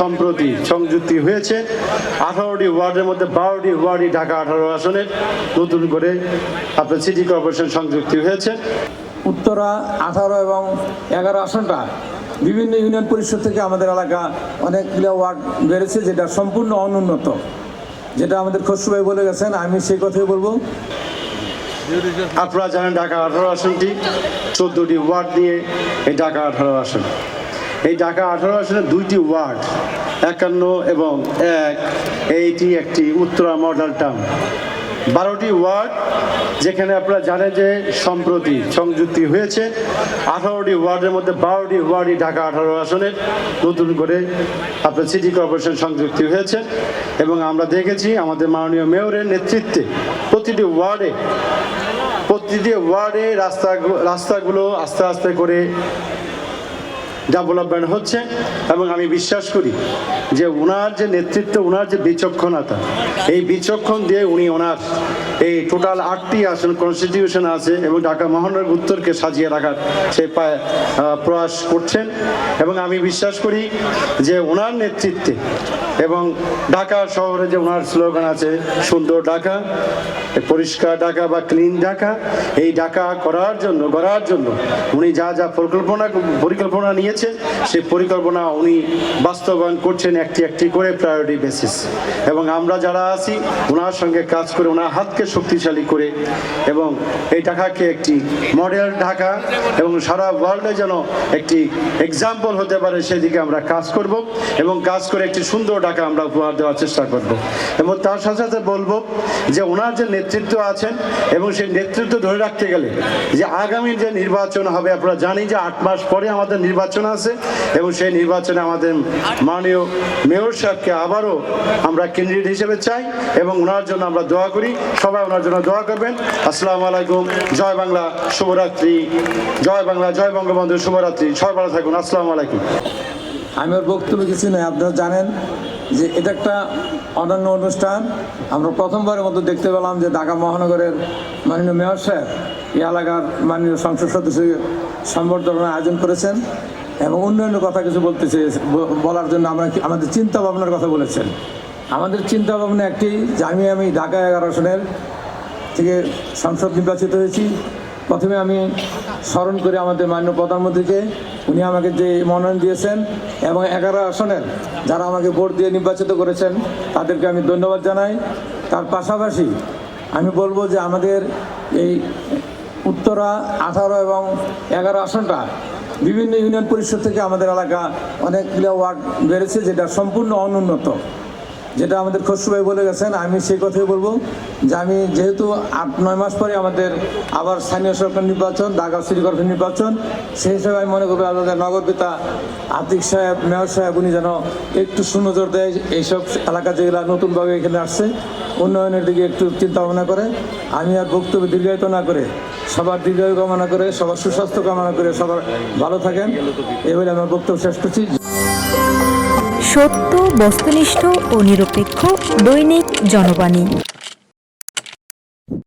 সম্প্রতি সংযুক্তি হয়েছে। আঠারোটি ওয়ার্ডের মধ্যে বারোটি ওয়ার্ডই ঢাকা আঠারো আসনের নতুন করে আপনার সিটি কর্পোরেশন সংযুক্তি হয়েছে। উত্তরা আঠারো এবং এগারো আসনটা বিভিন্ন ইউনিয়ন পরিষদ থেকে আমাদের এলাকা অনেকগুলো ওয়ার্ড বেড়েছে যেটা সম্পূর্ণ অনুন্নত। যেটা আমাদের খসরু ভাই বলে গেছেন আমি সেই কথাই বলব। আপনারা জানেন ঢাকা আঠারো আসনটি চোদ্দোটি ওয়ার্ড নিয়ে এই ঢাকা আঠারো আসন। এই ঢাকা আঠারো আসনের দুইটি ওয়ার্ড, একান্ন এবং এক। এইটি একটি উত্তরা মডেল টাউন বারোটি ওয়ার্ড, যেখানে আপনারা জানেন যে সম্প্রতি সংযুক্তি হয়েছে। আঠারোটি ওয়ার্ডের মধ্যে বারোটি ওয়ার্ডই ঢাকা আঠারো আসনের নতুন করে আপনার সিটি কর্পোরেশন সংযুক্তি হয়েছে। এবং আমরা দেখেছি আমাদের মাননীয় মেয়রের নেতৃত্বে প্রতিটি ওয়ার্ডে প্রতিটি ওয়ার্ডে রাস্তা রাস্তাগুলো আস্তে আস্তে করে ডেভেলপমেন্ট হচ্ছে এবং আমি বিশ্বাস করি যে ওনার যে নেতৃত্ব ওনার যে বিচক্ষণতা, এই বিচক্ষণ দিয়ে উনি ওনার এই টোটাল আটটি আসন কনস্টিটিউশন আছে এবং ঢাকা মহানগর উত্তরকে সাজিয়ে রাখার সে প্রয়াস করছেন। এবং আমি বিশ্বাস করি যে ওনার নেতৃত্বে এবং ঢাকা শহরে যে ওনার স্লোগান আছে, সুন্দর ঢাকা, পরিষ্কার ঢাকা বা ক্লিন ঢাকা, এই ঢাকা করার জন্য, গড়ার জন্য উনি যা যা পরিকল্পনা পরিকল্পনা নিয়েছেন সেই পরিকল্পনা উনি বাস্তবায়ন করছেন একটি একটি করে প্রায়োরিটি বেসিস এবং আমরা যারা আছি ওনার সঙ্গে কাজ করে ওনার হাতকে শক্তিশালী করে এবং এই ঢাকাকে একটি মডেল ঢাকা এবং সারা ওয়ার্ল্ডে যেন একটি এক্সাম্পল হতে পারে, সেদিকে আমরা কাজ করব এবং কাজ করে একটি সুন্দর ঢাকা আমরা উপহার দেওয়ার চেষ্টা করব। এবং তার সাথে সাথে বলব যে ওনার যে নেতৃত্ব আছেন এবং সেই নেতৃত্ব ধরে রাখতে গেলে যে আগামী যে নির্বাচন হবে, আপনারা জানি যে আট মাস পরে আমাদের নির্বাচন আছে এবং সেই নির্বাচনে আমাদের মাননীয় মেয়র সাহেবকে আবারও আমরা ক্যান্ডিডেট হিসেবে চাই এবং ওনার জন্য আমরা দোয়া করি। সবাই ওনার জন্য দোয়া করবেন। আসসালামু আলাইকুম। জয় বাংলা, শুভরাত্রি। জয় বাংলা, জয় বঙ্গবন্ধু, শুভরাত্রি। সবাই ভালো থাকুন। আসসালামু আলাইকুম। আমি ওর বক্তব্য কিছু নয় আপনারা জানেন যে এটা একটা অনন্য অনুষ্ঠান। আমরা প্রথমবারের মতো দেখতে পেলাম যে ঢাকা মহানগরের মাননীয় মেয়র সাহেব এই এলাকার মাননীয় সংসদ সদস্য সম্বর্ধনার আয়োজন করেছেন। এবং উন্নয়নের কথা কিছু বলতে চেয়ে বলার জন্য আমরা আমাদের চিন্তা ভাবনার কথা বলেছেন। আমাদের চিন্তা ভাবনা একটি যে আমি আমি ঢাকা এগারো আসনের থেকে সংসদ নির্বাচিত হয়েছি। প্রথমে আমি স্মরণ করি আমাদের মান্য প্রধানমন্ত্রীকে, উনি আমাকে যে মনোনয়ন দিয়েছেন এবং এগারো আসনের যারা আমাকে ভোট দিয়ে নির্বাচিত করেছেন, তাদেরকে আমি ধন্যবাদ জানাই। তার পাশাপাশি আমি বলব যে আমাদের এই উত্তরা আঠারো এবং এগারো আসনটা বিভিন্ন ইউনিয়ন পরিষদ থেকে আমাদের এলাকা অনেকগুলো ওয়ার্ড বেড়েছে যেটা সম্পূর্ণ অনুন্নত। যেটা আমাদের খসরু ভাই বলে গেছেন, আমি সেই কথাই বলব যে আমি যেহেতু আট, নয় মাস পরে আমাদের আবার স্থানীয় সরকার নির্বাচন, ঢাকা সিটি কর্পোরেশন নির্বাচন, সেই হিসাবে আমি মনে করব আমাদের নগর পিতা আতিক সাহেব, মেয়র সাহেব, উনি যেন একটু সুনজর দেয় এইসব এলাকা যেগুলো নতুনভাবে এখানে আসছে, উন্নয়নের দিকে একটু চিন্তা ভাবনা করে। আমি আর বক্তব্য দীর্ঘায়িত না করে সবার দীর্ঘায়ু কামনা করে, সবার সুস্বাস্থ্য কামনা করে সবার ভালো থাকেন। এই বলে আমার বক্তব্য শেষ করছি। সত্য, বস্তুনিষ্ঠ ও নিরপেক্ষ দৈনিক জনবাণী।